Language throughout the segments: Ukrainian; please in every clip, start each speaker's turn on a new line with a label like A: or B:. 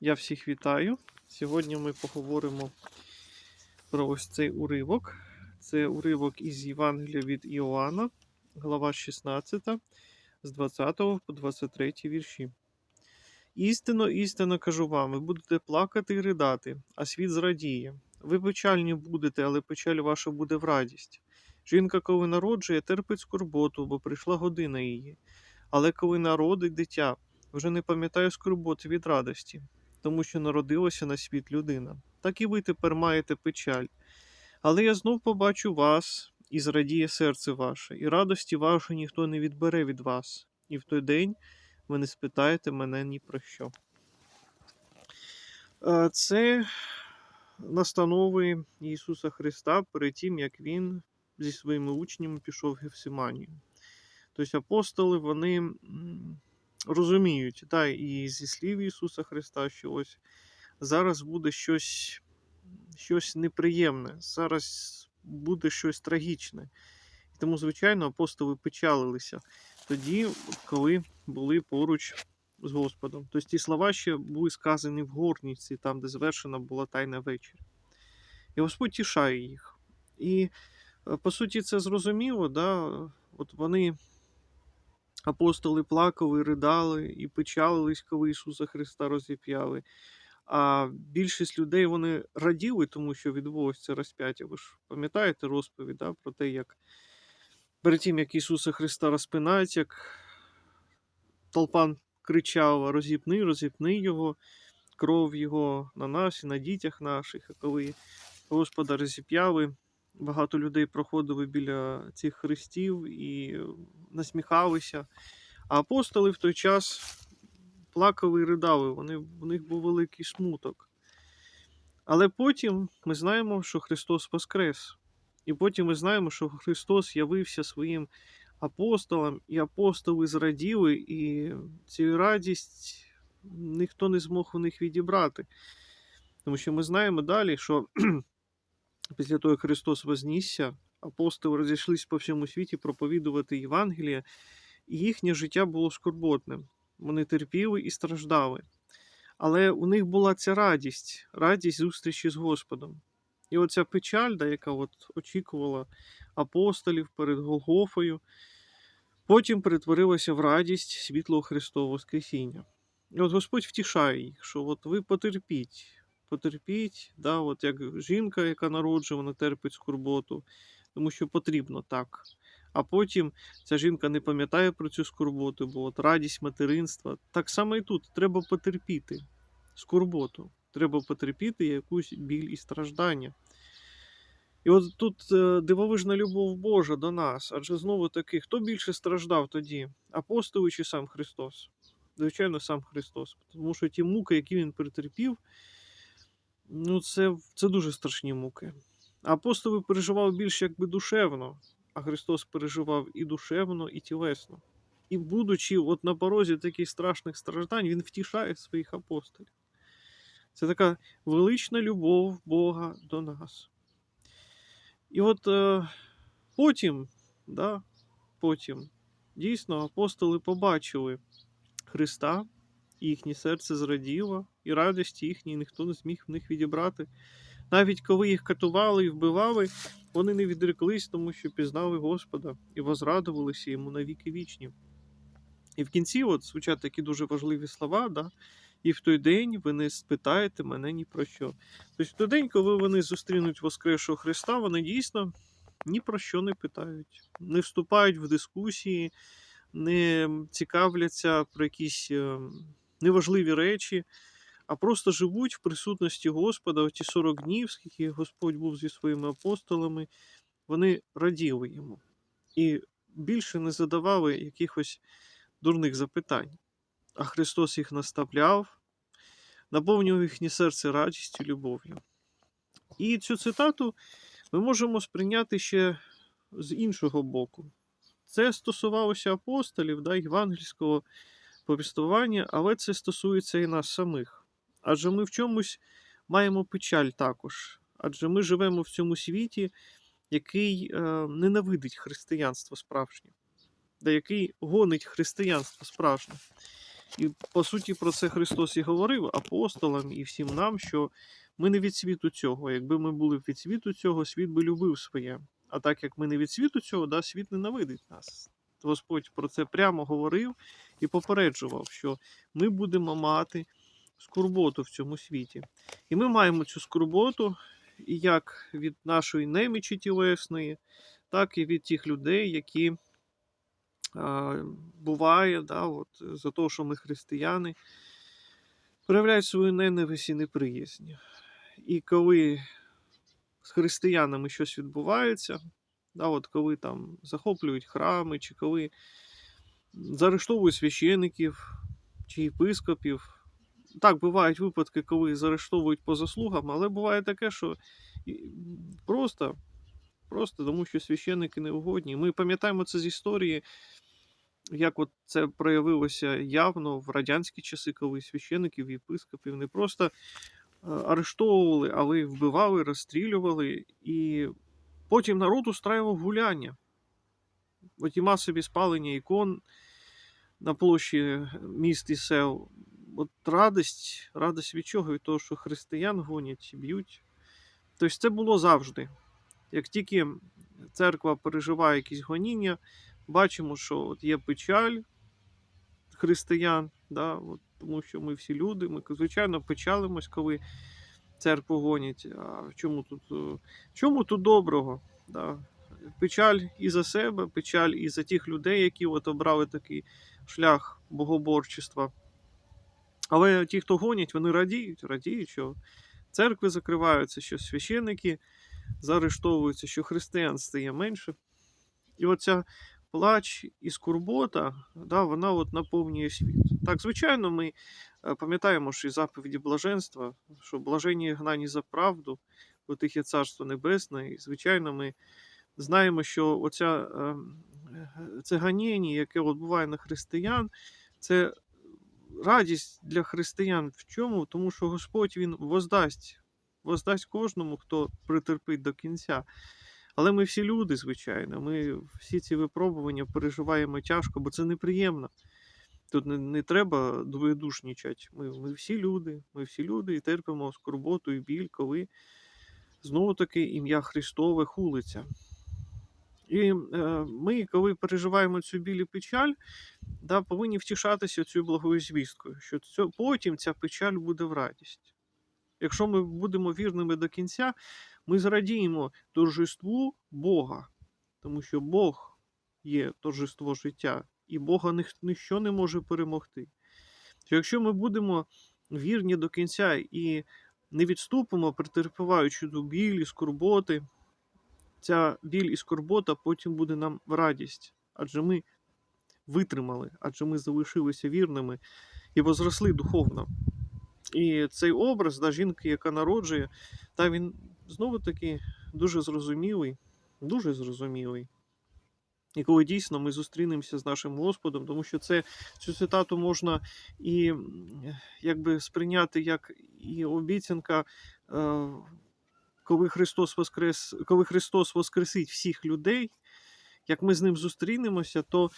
A: Я всіх вітаю. Сьогодні ми поговоримо про ось цей уривок. Це уривок із Євангелія від Іоанна, глава 16, з 20 по 23 вірші. Істинно, істинно кажу вам, ви будете плакати і ридати, а світ зрадіє. Ви печальні будете, але печаль ваша буде в радість. Жінка, коли народжує, терпить скорботу, бо прийшла година її. Але коли народить дитя, вже не пам'ятає скорботи від радості, тому що народилася на світ людина. Так і ви тепер маєте печаль. Але я знов побачу вас, і зрадіє серце ваше, і радості вашої ніхто не відбере від вас. І в той день ви не спитаєте мене ні про що. Це настанови Ісуса Христа перед тим, як Він зі своїми учнями пішов в Гефсиманію. Тобто апостоли вони розуміють, та, і зі слів Ісуса Христа, що ось зараз буде щось, щось неприємне, зараз буде щось трагічне. І тому, звичайно, апостоли печалилися тоді, коли були поруч з Господом. Тобто ті слова ще були сказані в горниці, там, де завершена була тайна вечеря. І Господь тішає їх. І, е, по суті, це зрозуміло, да? от вони апостоли плакали, ридали і печалились, коли Ісуса Христа розіп'яли. А більшість людей вони раділи, тому що відбулося це розп'яття. Ви ж пам'ятаєте розповідь да, про те, як перед тим, як Ісуса Христа розпинають, як толпа кричала: розіпни, розіпни його, кров його на нас і на дітях наших. А коли Господа розіп'яли, багато людей проходили біля цих хрестів і насміхалися. А апостоли в той час плакали і ридали, вони, в них був великий смуток. Але потім ми знаємо, що Христос Воскрес. І потім ми знаємо, що Христос явився своїм апостолам, і апостоли зраділи, і цю радість ніхто не змог у них відібрати. Тому що ми знаємо далі, що після того, як Христос вознісся, апостоли розійшлись по всьому світі проповідувати Євангеліє, і їхнє життя було скорботним. Вони терпіли і страждали. Але у них була ця радість, радість зустрічі з Господом. І оця печаль, да, яка от очікувала апостолів перед Голгофою, потім перетворилася в радість світлого Христового Воскресіння. І от Господь втішає їх, що от ви потерпіть, потерпіть, да, от як жінка, яка народжує, вона терпить скорботу, тому що потрібно так. А потім ця жінка не пам'ятає про цю скорботу, бо от радість материнства. Так само і тут треба потерпіти скорботу. Треба потерпіти якусь біль і страждання. І от тут е, дивовижна любов Божа до нас, адже знову таки, хто більше страждав тоді? Апостоли чи сам Христос? Звичайно, сам Христос. Тому що ті муки, які він перетерпів, ну це, це дуже страшні муки. Апостоли переживали більш якби душевно, а Христос переживав і душевно, і тілесно. І, будучи от на порозі таких страшних страждань, Він втішає своїх апостолів. Це така велична любов Бога до нас. І от е, потім, да, потім, дійсно, апостоли побачили Христа, і їхнє серце зраділо, і радості їхньої ніхто не зміг в них відібрати. Навіть коли їх катували і вбивали, вони не відреклись, тому що пізнали Господа і возрадувалися йому на віки вічні. І в кінці от звучать такі дуже важливі слова, да? і в той день ви не спитаєте мене ні про що. Тобто, в той день, коли вони зустрінуть Воскресшого Христа, вони дійсно ні про що не питають, не вступають в дискусії, не цікавляться про якісь е, неважливі речі, а просто живуть в присутності Господа в ті 40 днів, скільки Господь був зі своїми апостолами, вони раділи йому і більше не задавали якихось дурних запитань. А Христос їх наставляв, наповнював їхнє серце радістю, любов'ю. І цю цитату ми можемо сприйняти ще з іншого боку. Це стосувалося апостолів, да, євангельського повістування, але це стосується і нас самих. Адже ми в чомусь маємо печаль також. Адже ми живемо в цьому світі, який е, ненавидить християнство справжнє, да, який гонить християнство справжнє. І по суті про це Христос і говорив апостолам і всім нам, що ми не від світу цього. Якби ми були від світу цього, світ би любив своє. А так як ми не від світу цього, да, світ ненавидить нас. Господь про це прямо говорив і попереджував, що ми будемо мати скорботу в цьому світі. І ми маємо цю скорботу як від нашої немічі тілесної, так і від тих людей, які а, буває, да, от, за те, що ми християни, проявляють свою ненависть і неприязнь. І коли з християнами щось відбувається, да, от коли там захоплюють храми, чи коли заарештовують священиків чи єпископів. Так, бувають випадки, коли заарештовують по заслугам, але буває таке, що просто, просто тому, що священники не угодні. Ми пам'ятаємо це з історії, як от це проявилося явно в радянські часи, коли священиків, єпископів не просто е, арештовували, але й вбивали, розстрілювали, і потім народ устраював гуляння. Оті масові спалення ікон на площі міст і сел. От радість, радість від чого? Від того, що християн гонять, б'ють. Тобто це було завжди. Як тільки церква переживає якісь гоніння, бачимо, що от є печаль християн, да, от, тому що ми всі люди, ми, звичайно, печалимось, коли церкву гонять. А в чому тут, е, в чому тут доброго? Да? Печаль і за себе, печаль і за тих людей, які от обрали такий шлях богоборчества. Але ті, хто гонять, вони радіють, радіють, що церкви закриваються, що священники заарештовуються, що християн стає менше. І оця плач і скорбота, да, вона от наповнює світ. Так, звичайно, ми пам'ятаємо, що і заповіді блаженства, що блаженні гнані за правду, бо тих є царство небесне. І, звичайно, ми знаємо, що оця е, е, це ганіння, яке от буває на християн, це радість для християн в чому? Тому що Господь Він воздасть, воздасть кожному, хто притерпить до кінця. Але ми всі люди, звичайно, ми всі ці випробування переживаємо тяжко, бо це неприємно. Тут не, не треба двоєдушнічати. Ми, ми всі люди, ми всі люди і терпимо скорботу і біль, коли знову таки ім'я Христове хулиться. І е, ми, коли переживаємо цю біль печаль, да, повинні втішатися цією благою звісткою, що цьо, потім ця печаль буде в радість. Якщо ми будемо вірними до кінця, ми зрадіємо торжеству Бога, тому що Бог є торжество життя, і Бога ніх- ніщо не може перемогти. Що якщо ми будемо вірні до кінця і не відступимо, претерпіваючи до білі, скорботи, ця біль і скорбота потім буде нам в радість, адже ми витримали, адже ми залишилися вірними і возросли духовно. І цей образ да, жінки, яка народжує, та він знову таки дуже зрозумілий, дуже зрозумілий. І коли дійсно ми зустрінемося з нашим Господом, тому що це цю цитату можна і якби сприйняти як і обіцянка, е, коли Христос воскрес, коли Христос воскресить всіх людей, як ми з ним зустрінемося, то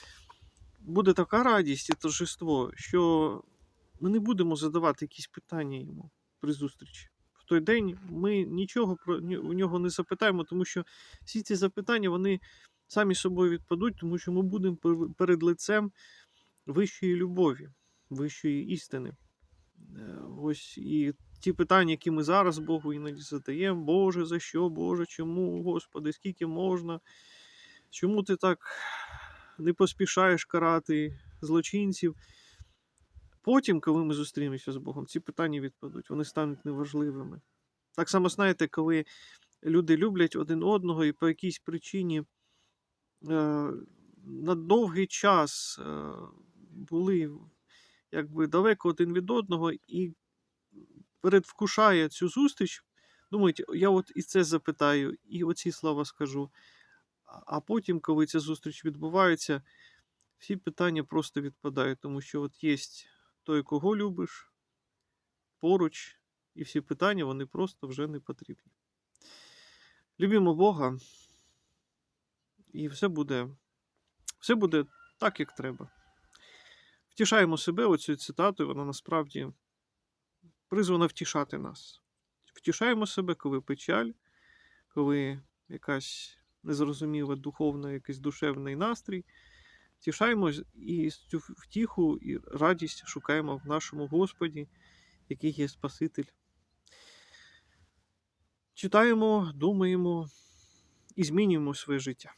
A: буде така радість і торжество, що ми не будемо задавати якісь питання йому при зустрічі. В той день ми нічого про нього не запитаємо, тому що всі ці запитання вони самі собою відпадуть, тому що ми будемо перед лицем вищої любові, вищої істини. Е, Ось і ті питання, які ми зараз Богу іноді задаємо: Боже, за що, Боже, чому, Господи, скільки можна? Чому ти так не поспішаєш карати злочинців? Потім, коли ми зустрінемося з Богом, ці питання відпадуть, вони стануть неважливими. Так само, знаєте, коли люди люблять один одного і по якійсь причині на довгий час е, були якби далеко один від одного і передвкушає цю зустріч, думають, я от і це запитаю, і оці слова скажу. А потім, коли ця зустріч відбувається, всі питання просто відпадають, тому що от є той, кого любиш, поруч, і всі питання вони просто вже не потрібні. Любімо Бога, і все буде, все буде так, як треба. втішаємо себе оцією цитатою, вона насправді призвана втішати нас. Втішаємо себе, коли печаль, коли якась незрозуміла духовна, якийсь душевний настрій. Втішаємось і цю втіху і радість шукаємо в нашому Господі, який є Спаситель. Читаємо, думаємо і змінюємо своє життя.